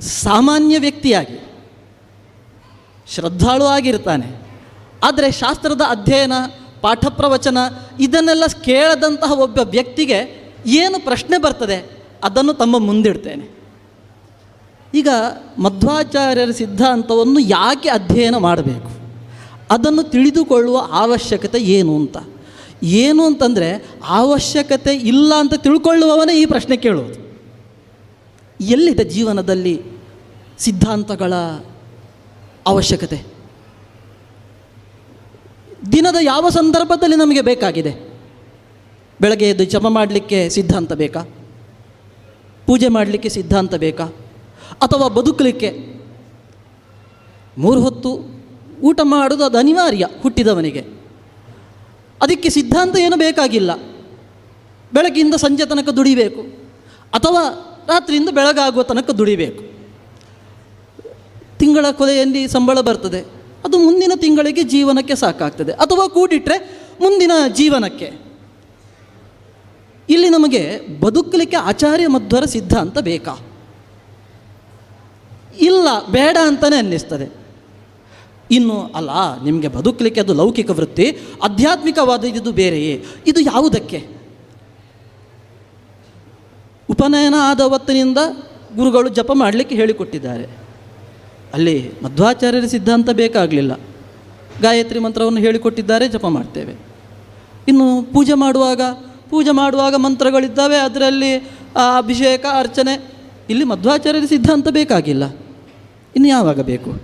ಸಾಮಾನ್ಯ ವ್ಯಕ್ತಿಯಾಗಿ, ಶ್ರದ್ಧಾಳು ಆಗಿರ್ತಾನೆ. ಆದರೆ ಶಾಸ್ತ್ರದ ಅಧ್ಯಯನ, ಪಾಠ ಪ್ರವಚನ ಇದನ್ನೆಲ್ಲ ಕೇಳದಂತಹ ಒಬ್ಬ ವ್ಯಕ್ತಿಗೆ ಏನು ಪ್ರಶ್ನೆ ಬರ್ತದೆ ಅದನ್ನು ತಮ್ಮ ಮುಂದಿಡ್ತೇನೆ. ಈಗ ಮಧ್ವಾಚಾರ್ಯರ ಸಿದ್ಧಾಂತವನ್ನು ಯಾಕೆ ಅಧ್ಯಯನ ಮಾಡಬೇಕು? ಅದನ್ನು ತಿಳಿದುಕೊಳ್ಳುವ ಅವಶ್ಯಕತೆ ಏನು ಅಂತ? ಏನು ಅಂತಂದರೆ, ಅವಶ್ಯಕತೆ ಇಲ್ಲ ಅಂತ ತಿಳ್ಕೊಳ್ಳುವವನೇ ಈ ಪ್ರಶ್ನೆ ಕೇಳುವುದು. ಎಲ್ಲಿದೆ ಜೀವನದಲ್ಲಿ ಸಿದ್ಧಾಂತಗಳ ಅವಶ್ಯಕತೆ? ದಿನದ ಯಾವ ಸಂದರ್ಭದಲ್ಲಿ ನಮಗೆ ಬೇಕಾಗಿದೆ? ಬೆಳಗ್ಗೆ ಎದ್ದು ಜಪ ಮಾಡಲಿಕ್ಕೆ ಸಿದ್ಧಾಂತ ಬೇಕಾ? ಪೂಜೆ ಮಾಡಲಿಕ್ಕೆ ಸಿದ್ಧಾಂತ ಬೇಕಾ? ಅಥವಾ ಬದುಕಲಿಕ್ಕೆ? ಮೂರು ಹೊತ್ತು ಊಟ ಮಾಡೋದು ಅದು ಅನಿವಾರ್ಯ ಹುಟ್ಟಿದವನಿಗೆ. ಅದಕ್ಕೆ ಸಿದ್ಧಾಂತ ಏನು ಬೇಕಾಗಿಲ್ಲ. ಬೆಳಗ್ಗಿಂದ ಸಂಜೆ ತನಕ ದುಡಿಬೇಕು. ಅಥವಾ ರಾತ್ರಿಯಿಂದ ಬೆಳಗಾಗುವ ತನಕ ದುಡಿಬೇಕು. ತಿಂಗಳ ಕೊನೆಯಲ್ಲಿ ಸಂಬಳ ಬರ್ತದೆ. ಅದು ಮುಂದಿನ ತಿಂಗಳಿಗೆ ಜೀವನಕ್ಕೆ ಸಾಕಾಗ್ತದೆ. ಅಥವಾ ಕೂಡಿಟ್ರೆ ಮುಂದಿನ ಜೀವನಕ್ಕೆ. ಇಲ್ಲಿ ನಮಗೆ ಬದುಕಲಿಕ್ಕೆ ಆಚಾರ್ಯ ಮಧ್ವರ ಸಿದ್ಧಾಂತ ಬೇಕಾ? ಇಲ್ಲ, ಬೇಡ ಅಂತಲೇ ಅನ್ನಿಸ್ತದೆ. ಇನ್ನು ಅಲ್ಲ, ನಿಮಗೆ ಬದುಕಲಿಕ್ಕೆ ಅದು ಲೌಕಿಕ ವೃತ್ತಿ ಆಧ್ಯಾತ್ಮಿಕವಾದ ಇದು ಬೇರೆಯೇ. ಇದು ಯಾವುದಕ್ಕೆ? ಉಪನಯನ ಆದ ಹೊತ್ತಿನಿಂದ ಗುರುಗಳು ಜಪ ಮಾಡಲಿಕ್ಕೆ ಹೇಳಿಕೊಟ್ಟಿದ್ದಾರೆ. ಅಲ್ಲಿ ಮಧ್ವಾಚಾರ್ಯರ ಸಿದ್ಧಾಂತ ಬೇಕಾಗಲಿಲ್ಲ. ಗಾಯತ್ರಿ ಮಂತ್ರವನ್ನು ಹೇಳಿಕೊಟ್ಟಿದ್ದಾರೆ, ಜಪ ಮಾಡ್ತೇವೆ. ಇನ್ನು ಪೂಜೆ ಮಾಡುವಾಗ ಪೂಜೆ ಮಾಡುವಾಗ ಮಂತ್ರಗಳಿದ್ದಾವೆ, ಅದರಲ್ಲಿ ಅಭಿಷೇಕ, ಅರ್ಚನೆ. ಇಲ್ಲಿ ಮಧ್ವಾಚಾರ್ಯರ ಸಿದ್ಧಾಂತ ಬೇಕಾಗಿಲ್ಲ. ಇನ್ನು ಯಾವಾಗ ಬೇಕು?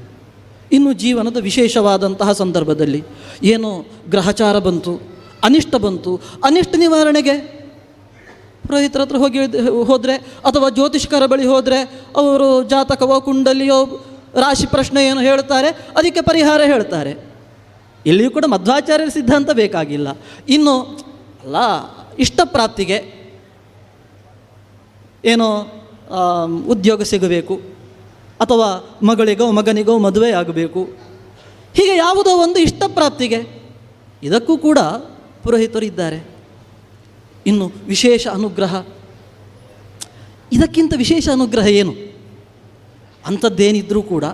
ಇನ್ನು ಜೀವನದ ವಿಶೇಷವಾದಂತಹ ಸಂದರ್ಭದಲ್ಲಿ ಏನು ಗ್ರಹಚಾರ ಬಂತು, ಅನಿಷ್ಟ ಬಂತು, ಅನಿಷ್ಟ ನಿವಾರಣೆಗೆ ಪುರೋಹಿತರ ಹತ್ರ ಹೋಗಿ ಹೋದರೆ, ಅಥವಾ ಜ್ಯೋತಿಷ್ಕರ ಬಳಿ ಹೋದರೆ, ಅವರು ಜಾತಕವೋ, ಕುಂಡಲಿಯೋ, ರಾಶಿ ಪ್ರಶ್ನೆ ಏನು ಹೇಳ್ತಾರೆ, ಅದಕ್ಕೆ ಪರಿಹಾರ ಹೇಳ್ತಾರೆ. ಇಲ್ಲಿಯೂ ಕೂಡ ಮಧ್ವಾಚಾರ್ಯರ ಸಿದ್ಧಾಂತ ಬೇಕಾಗಿಲ್ಲ. ಇನ್ನು, ಅಲ್ಲ, ಇಷ್ಟಪ್ರಾಪ್ತಿಗೆ ಏನೋ ಉದ್ಯೋಗ ಸಿಗಬೇಕು, ಅಥವಾ ಮಗಳಿಗೋ, ಮಗನಿಗೋ ಮದುವೆ ಆಗಬೇಕು. ಹೀಗೆ ಯಾವುದೋ ಒಂದು ಇಷ್ಟಪ್ರಾಪ್ತಿಗೆ ಇದಕ್ಕೂ ಕೂಡ ಪುರೋಹಿತರು ಇದ್ದಾರೆ. ಇನ್ನು ವಿಶೇಷ ಅನುಗ್ರಹ. ಇದಕ್ಕಿಂತ ವಿಶೇಷ ಅನುಗ್ರಹ ಏನು? ಅಂಥದ್ದೇನಿದ್ರೂ ಕೂಡ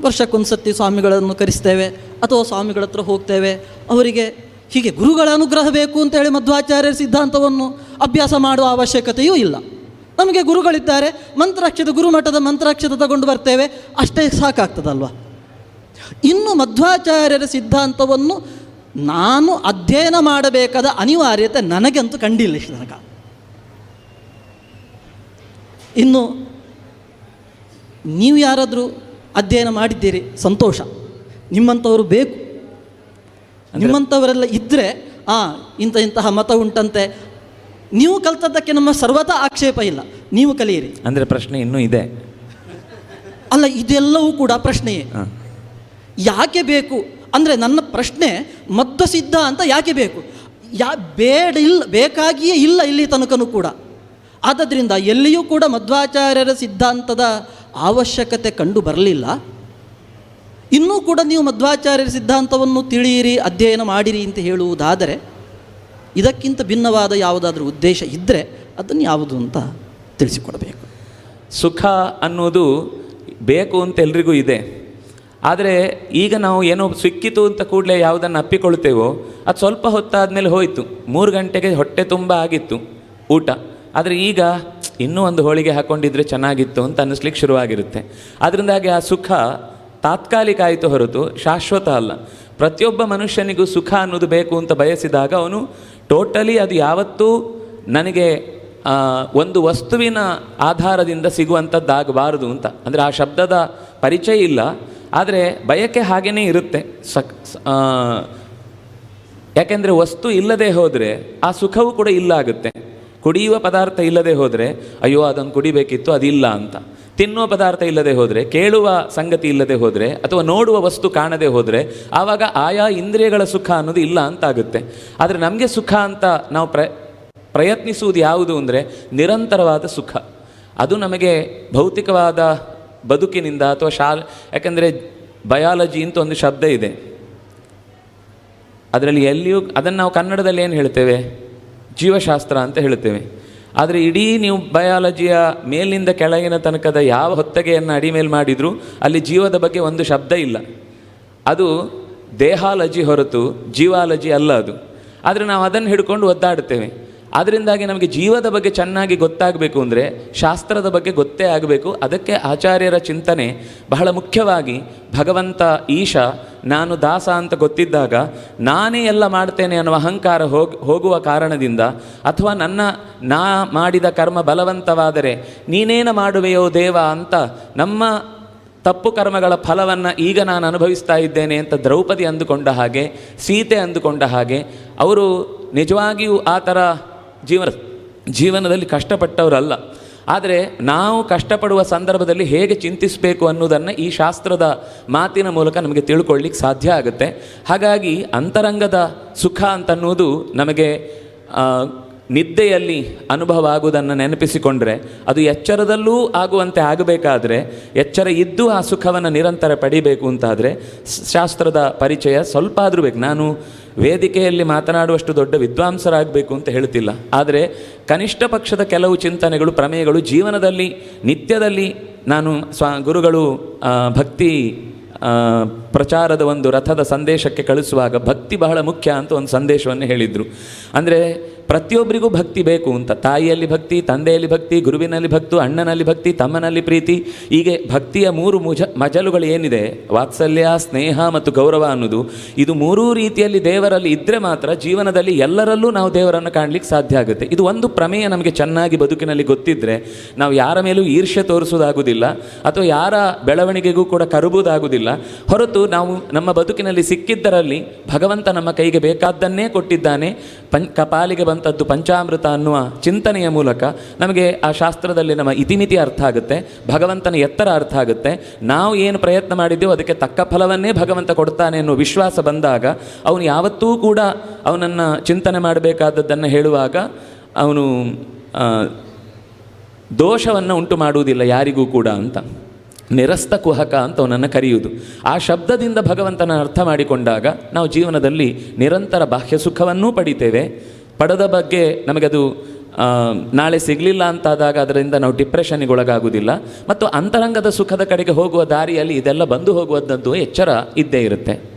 ವರ್ಷಕ್ಕೊಂದು ಸತಿ ಸ್ವಾಮಿಗಳನ್ನು ಕರೆಸ್ತೇವೆ, ಅಥವಾ ಸ್ವಾಮಿಗಳ ಹತ್ರ ಹೋಗ್ತೇವೆ, ಅವರಿಗೆ ಹೀಗೆ ಗುರುಗಳ ಅನುಗ್ರಹ ಬೇಕು ಅಂತೇಳಿ ಮಧ್ವಾಚಾರ್ಯರ ಸಿದ್ಧಾಂತವನ್ನು ಅಭ್ಯಾಸ ಮಾಡುವ ಅವಶ್ಯಕತೆಯೂ ಇಲ್ಲ. ನಮಗೆ ಗುರುಗಳಿದ್ದಾರೆ, ಮಂತ್ರಾಕ್ಷದ ಗುರುಮಠದ ಮಂತ್ರಾಕ್ಷದ ತಗೊಂಡು ಬರ್ತೇವೆ, ಅಷ್ಟೇ ಸಾಕಾಗ್ತದಲ್ವ? ಇನ್ನು ಮಧ್ವಾಚಾರ್ಯರ ಸಿದ್ಧಾಂತವನ್ನು ನಾನು ಅಧ್ಯಯನ ಮಾಡಬೇಕಾದ ಅನಿವಾರ್ಯತೆ ನನಗಂತೂ ಕಂಡಿಲ್ಲ ಇಷ್ಟು ತನಕ. ಇನ್ನು ನೀವು ಯಾರಾದರೂ ಅಧ್ಯಯನ ಮಾಡಿದ್ದೀರಿ ಸಂತೋಷ. ನಿಮ್ಮಂಥವರು ಬೇಕು. ನಿಮ್ಮಂಥವರೆಲ್ಲ ಇದ್ದರೆ ಆ ಇಂಥ ಇಂತಹ ಮತ ಉಂಟಂತೆ. ನೀವು ಕಲ್ತದ್ದಕ್ಕೆ ನಮ್ಮ ಸರ್ವತ ಆಕ್ಷೇಪ ಇಲ್ಲ. ನೀವು ಕಲಿಯಿರಿ. ಅಂದರೆ ಪ್ರಶ್ನೆ ಇನ್ನೂ ಇದೆ. ಅಲ್ಲ ಇದೆಲ್ಲವೂ ಕೂಡ ಪ್ರಶ್ನೆಯೇ. ಯಾಕೆ ಬೇಕು? ಅಂದರೆ ನನ್ನ ಪ್ರಶ್ನೆ ಮದ್ದ ಸಿದ್ಧ ಅಂತ ಯಾಕೆ ಬೇಕು? ಯಾ, ಬೇಡ ಇಲ್ಲ ಬೇಕಾಗಿಯೇ ಇಲ್ಲ ಇಲ್ಲಿ ತನಕನೂ ಕೂಡ. ಆದ್ದರಿಂದ ಎಲ್ಲಿಯೂ ಕೂಡ ಮಧ್ವಾಚಾರ್ಯರ ಸಿದ್ಧಾಂತದ ಅವಶ್ಯಕತೆ ಕಂಡು ಬರಲಿಲ್ಲ. ಇನ್ನೂ ಕೂಡ ನೀವು ಮಧ್ವಾಚಾರ್ಯರ ಸಿದ್ಧಾಂತವನ್ನು ತಿಳಿಯಿರಿ, ಅಧ್ಯಯನ ಮಾಡಿರಿ ಅಂತ ಹೇಳುವುದಾದರೆ, ಇದಕ್ಕಿಂತ ಭಿನ್ನವಾದ ಯಾವುದಾದ್ರೂ ಉದ್ದೇಶ ಇದ್ದರೆ ಅದನ್ನು ಯಾವುದು ಅಂತ ತಿಳಿಸಿಕೊಡಬೇಕು. ಸುಖ ಅನ್ನೋದು ಬೇಕು ಅಂತ ಎಲ್ರಿಗೂ ಇದೆ. ಆದರೆ ಈಗ ನಾವು ಏನೋ ಸಿಕ್ಕಿತು ಅಂತ ಕೂಡಲೇ ಯಾವುದನ್ನು ಅಪ್ಪಿಕೊಳ್ತೇವೋ ಅದು ಸ್ವಲ್ಪ ಹೊತ್ತಾದಮೇಲೆ ಹೋಯಿತು. ಮೂರು ಗಂಟೆಗೆ ಹೊಟ್ಟೆ ತುಂಬ ಆಗಿತ್ತು, ಊಟ. ಆದರೆ ಈಗ ಇನ್ನೂ ಒಂದು ಹೋಳಿಗೆ ಹಾಕ್ಕೊಂಡಿದ್ರೆ ಚೆನ್ನಾಗಿತ್ತು ಅಂತ ಅನ್ನಿಸ್ಲಿಕ್ಕೆ ಶುರುವಾಗಿರುತ್ತೆ. ಅದರಿಂದಾಗಿ ಆ ಸುಖ ತಾತ್ಕಾಲಿಕ ಆಯಿತು ಹೊರತು ಶಾಶ್ವತ ಅಲ್ಲ. ಪ್ರತಿಯೊಬ್ಬ ಮನುಷ್ಯನಿಗೂ ಸುಖ ಅನ್ನೋದು ಬೇಕು ಅಂತ ಬಯಸಿದಾಗ ಅವನು ಟೋಟಲಿ ಅದು ಯಾವತ್ತೂ ನನಗೆ ಒಂದು ವಸ್ತುವಿನ ಆಧಾರದಿಂದ ಸಿಗುವಂಥದ್ದಾಗಬಾರದು ಅಂತ. ಅಂದರೆ ಆ ಶಬ್ದದ ಪರಿಚಯ ಇಲ್ಲ. ಆದರೆ ಬಯಕೆ ಹಾಗೇ ಇರುತ್ತೆ. ಸಕ್ ಯಾಕೆಂದರೆ ವಸ್ತು ಇಲ್ಲದೆ ಹೋದರೆ ಆ ಸುಖವೂ ಕೂಡ ಇಲ್ಲ ಆಗುತ್ತೆ. ಕುಡಿಯುವ ಪದಾರ್ಥ ಇಲ್ಲದೆ ಹೋದರೆ, ಅಯ್ಯೋ ಅದನ್ನು ಕುಡಿಬೇಕಿತ್ತು, ಅದಿಲ್ಲ ಅಂತ. ತಿನ್ನುವ ಪದಾರ್ಥ ಇಲ್ಲದೆ ಹೋದರೆ, ಕೇಳುವ ಸಂಗತಿ ಇಲ್ಲದೆ ಹೋದರೆ, ಅಥವಾ ನೋಡುವ ವಸ್ತು ಕಾಣದೆ ಹೋದರೆ, ಆವಾಗ ಆಯಾ ಇಂದ್ರಿಯಗಳ ಸುಖ ಅನ್ನೋದು ಇಲ್ಲ ಅಂತಾಗುತ್ತೆ ಆದರೆ ನಮಗೆ ಸುಖ ಅಂತ ನಾವು ಪ್ರ ಪ್ರಯತ್ನಿಸುವುದು ಯಾವುದು ಅಂದರೆ ನಿರಂತರವಾದ ಸುಖ. ಅದು ನಮಗೆ ಭೌತಿಕವಾದ ಬದುಕಿನಿಂದ ಅಥವಾ ಶಾಲೆ, ಯಾಕೆಂದರೆ ಬಯಾಲಜಿ ಅಂತ ಒಂದು ಶಬ್ದ ಇದೆ. ಅದರಲ್ಲಿ ಎಲ್ಲಿಯೂ, ಅದನ್ನು ನಾವು ಕನ್ನಡದಲ್ಲಿ ಏನು ಹೇಳ್ತೇವೆ? ಜೀವಶಾಸ್ತ್ರ ಅಂತ ಹೇಳ್ತೇವೆ. ಆದರೆ ಇಡೀ ನೀವು ಬಯಾಲಜಿಯ ಮೇಲಿನಿಂದ ಕೆಳಗಿನ ತನಕದ ಯಾವ ಹೊತ್ತಗೆಯನ್ನು ಅಡಿಮೇಲೆ ಮಾಡಿದರೂ ಅಲ್ಲಿ ಜೀವದ ಬಗ್ಗೆ ಒಂದು ಶಬ್ದ ಇಲ್ಲ. ಅದು ದೇಹಾಲಜಿ ಹೊರತು ಜೀವಾಲಜಿ ಅಲ್ಲ ಅದು. ಆದರೆ ನಾವು ಅದನ್ನು ಹಿಡ್ಕೊಂಡು ಒದ್ದಾಡುತ್ತೇವೆ ಅದರಿಂದಾಗಿ ನಮಗೆ ಜೀವದ ಬಗ್ಗೆ ಚೆನ್ನಾಗಿ ಗೊತ್ತಾಗಬೇಕು ಅಂದರೆ ಶಾಸ್ತ್ರದ ಬಗ್ಗೆ ಗೊತ್ತೇ ಆಗಬೇಕು. ಅದಕ್ಕೆ ಆಚಾರ್ಯರ ಚಿಂತನೆ ಬಹಳ ಮುಖ್ಯವಾಗಿ ಭಗವಂತ ಈಶ, ನಾನು ದಾಸ ಅಂತ ಗೊತ್ತಿದ್ದಾಗ ನಾನೇ ಎಲ್ಲ ಮಾಡ್ತೇನೆ ಅನ್ನುವ ಅಹಂಕಾರ ಹೋಗ್, ಹೋಗುವ ಕಾರಣದಿಂದ ಅಥವಾ ನನ್ನ, ನಾ ಮಾಡಿದ ಕರ್ಮ ಬಲವಂತವಾದರೆ ನೀನೇನು ಮಾಡುವೆಯೋ ದೇವ ಅಂತ ನಮ್ಮ ತಪ್ಪು ಕರ್ಮಗಳ ಫಲವನ್ನು ಈಗ ನಾನು ಅನುಭವಿಸ್ತಾ ಇದ್ದೇನೆ ಅಂತ ದ್ರೌಪದಿ ಅಂದುಕೊಂಡ ಹಾಗೆ, ಸೀತೆ ಅಂದುಕೊಂಡ ಹಾಗೆ, ಅವರು ನಿಜವಾಗಿಯೂ ಆ ಥರ ಜೀವನ ಜೀವನದಲ್ಲಿ ಕಷ್ಟಪಟ್ಟವರಲ್ಲ. ಆದರೆ ನಾವು ಕಷ್ಟಪಡುವ ಸಂದರ್ಭದಲ್ಲಿ ಹೇಗೆ ಚಿಂತಿಸಬೇಕು ಅನ್ನೋದನ್ನು ಈ ಶಾಸ್ತ್ರದ ಮಾತಿನ ಮೂಲಕ ನಮಗೆ ತಿಳ್ಕೊಳ್ಳಿಕ್ಕೆ ಸಾಧ್ಯ ಆಗುತ್ತೆ. ಹಾಗಾಗಿ ಅಂತರಂಗದ ಸುಖ ಅಂತನ್ನುವುದು ನಮಗೆ ನಿದ್ದೆಯಲ್ಲಿ ಅನುಭವ ಆಗುವುದನ್ನು ನೆನಪಿಸಿಕೊಂಡ್ರೆ ಅದು ಎಚ್ಚರದಲ್ಲೂ ಆಗುವಂತೆ ಆಗಬೇಕಾದ್ರೆ, ಎಚ್ಚರ ಇದ್ದು ಆ ಸುಖವನ್ನು ನಿರಂತರ ಪಡಿಬೇಕು ಅಂತಾದರೆ ಶಾಸ್ತ್ರದ ಪರಿಚಯ ಸ್ವಲ್ಪ ಆದರೂ ಬೇಕು. ನಾನು ವೇದಿಕೆಯಲ್ಲಿ ಮಾತನಾಡುವಷ್ಟು ದೊಡ್ಡ ವಿದ್ವಾಂಸರಾಗಬೇಕು ಅಂತ ಹೇಳ್ತಿಲ್ಲ. ಆದರೆ ಕನಿಷ್ಠ ಪಕ್ಷದ ಕೆಲವು ಚಿಂತನೆಗಳು, ಪ್ರಮೇಯಗಳು ಜೀವನದಲ್ಲಿ, ನಿತ್ಯದಲ್ಲಿ ನಾನು ಸ್ವ, ಗುರುಗಳು ಭಕ್ತಿ ಪ್ರಚಾರದ ಒಂದು ರಥದ ಸಂದೇಶಕ್ಕೆ ಕಳಿಸುವಾಗ ಭಕ್ತಿ ಬಹಳ ಮುಖ್ಯ ಅಂತ ಒಂದು ಸಂದೇಶವನ್ನು ಹೇಳಿದರು. ಅಂದರೆ ಪ್ರತಿಯೊಬ್ಬರಿಗೂ ಭಕ್ತಿ ಬೇಕು ಅಂತ. ತಾಯಿಯಲ್ಲಿ ಭಕ್ತಿ, ತಂದೆಯಲ್ಲಿ ಭಕ್ತಿ, ಗುರುವಿನಲ್ಲಿ ಭಕ್ತು, ಅಣ್ಣನಲ್ಲಿ ಭಕ್ತಿ, ತಮ್ಮನಲ್ಲಿ ಪ್ರೀತಿ. ಹೀಗೆ ಭಕ್ತಿಯ ಮೂರು ಮುಜ, ಮಜಲುಗಳು ಏನಿದೆ? ವಾತ್ಸಲ್ಯ, ಸ್ನೇಹ ಮತ್ತು ಗೌರವ ಅನ್ನೋದು. ಇದು ಮೂರೂ ರೀತಿಯಲ್ಲಿ ದೇವರಲ್ಲಿ ಇದ್ದರೆ ಮಾತ್ರ ಜೀವನದಲ್ಲಿ ಎಲ್ಲರಲ್ಲೂ ನಾವು ದೇವರನ್ನು ಕಾಣಲಿಕ್ಕೆ ಸಾಧ್ಯ ಆಗುತ್ತೆ. ಇದು ಒಂದು ಪ್ರಮೇಯ ನಮಗೆ ಚೆನ್ನಾಗಿ ಬದುಕಿನಲ್ಲಿ ಗೊತ್ತಿದ್ದರೆ ನಾವು ಯಾರ ಮೇಲೂ ಈರ್ಷ್ಯೆ ತೋರಿಸೋದಾಗುವುದಿಲ್ಲ ಅಥವಾ ಯಾರ ಬೆಳವಣಿಗೆಗೂ ಕೂಡ ಕರುಬುವುದಾಗುವುದಿಲ್ಲ ಹೊರತು ನಾವು ನಮ್ಮ ಬದುಕಿನಲ್ಲಿ ಸಿಕ್ಕಿದ್ದರಲ್ಲಿ ಭಗವಂತ ನಮ್ಮ ಕೈಗೆ ಬೇಕಾದ್ದನ್ನೇ ಕೊಟ್ಟಿದ್ದಾನೆ. ಪಂ ಕಪಾಲಿಗೆ ಬಂತದ್ದು ಪಂಚಾಮೃತ ಅನ್ನುವ ಚಿಂತನೆಯ ಮೂಲಕ ನಮಗೆ ಆ ಶಾಸ್ತ್ರದಲ್ಲಿ ನಮ್ಮ ಇತಿಮಿತಿ ಅರ್ಥ ಆಗುತ್ತೆ, ಭಗವಂತನ ಎತ್ತರ ಅರ್ಥ ಆಗುತ್ತೆ. ನಾವು ಏನು ಪ್ರಯತ್ನ ಮಾಡಿದ್ದೆವೋ ಅದಕ್ಕೆ ತಕ್ಕ ಫಲವನ್ನೇ ಭಗವಂತ ಕೊಡ್ತಾನೆ ಅನ್ನುವ ವಿಶ್ವಾಸ ಬಂದಾಗ, ಅವನು ಯಾವತ್ತೂ ಕೂಡ ಅವನನ್ನು ಚಿಂತನೆ ಮಾಡಬೇಕಾದದ್ದನ್ನು ಹೇಳುವಾಗ ಅವನು ದೋಷವನ್ನು ಉಂಟು ಮಾಡುವುದಿಲ್ಲ ಯಾರಿಗೂ ಕೂಡ ಅಂತ. ನಿರಸ್ತ ಕುಹಕ ಅಂತ ಅವನನ್ನು ಕರೆಯುವುದು. ಆ ಶಬ್ದದಿಂದ ಭಗವಂತನ ಅರ್ಥ ಮಾಡಿಕೊಂಡಾಗ ನಾವು ಜೀವನದಲ್ಲಿ ನಿರಂತರ ಬಾಹ್ಯ ಸುಖವನ್ನೂ ಪಡಿತೇವೆ. ಪಡೆದ ಬಗ್ಗೆ ನಮಗದು ಅದು ನಾಳೆ ಸಿಗಲಿಲ್ಲ ಅಂತಾದಾಗ ಅದರಿಂದ ನಾವು ಡಿಪ್ರೆಷನ್ಗೆ ಒಳಗಾಗುವುದಿಲ್ಲ. ಮತ್ತು ಅಂತರಂಗದ ಸುಖದ ಕಡೆಗೆ ಹೋಗುವ ದಾರಿಯಲ್ಲಿ ಇದೆಲ್ಲ ಬಂದು ಹೋಗುವಂಥದ್ದು ಎಚ್ಚರ ಇದ್ದೇ ಇರುತ್ತೆ.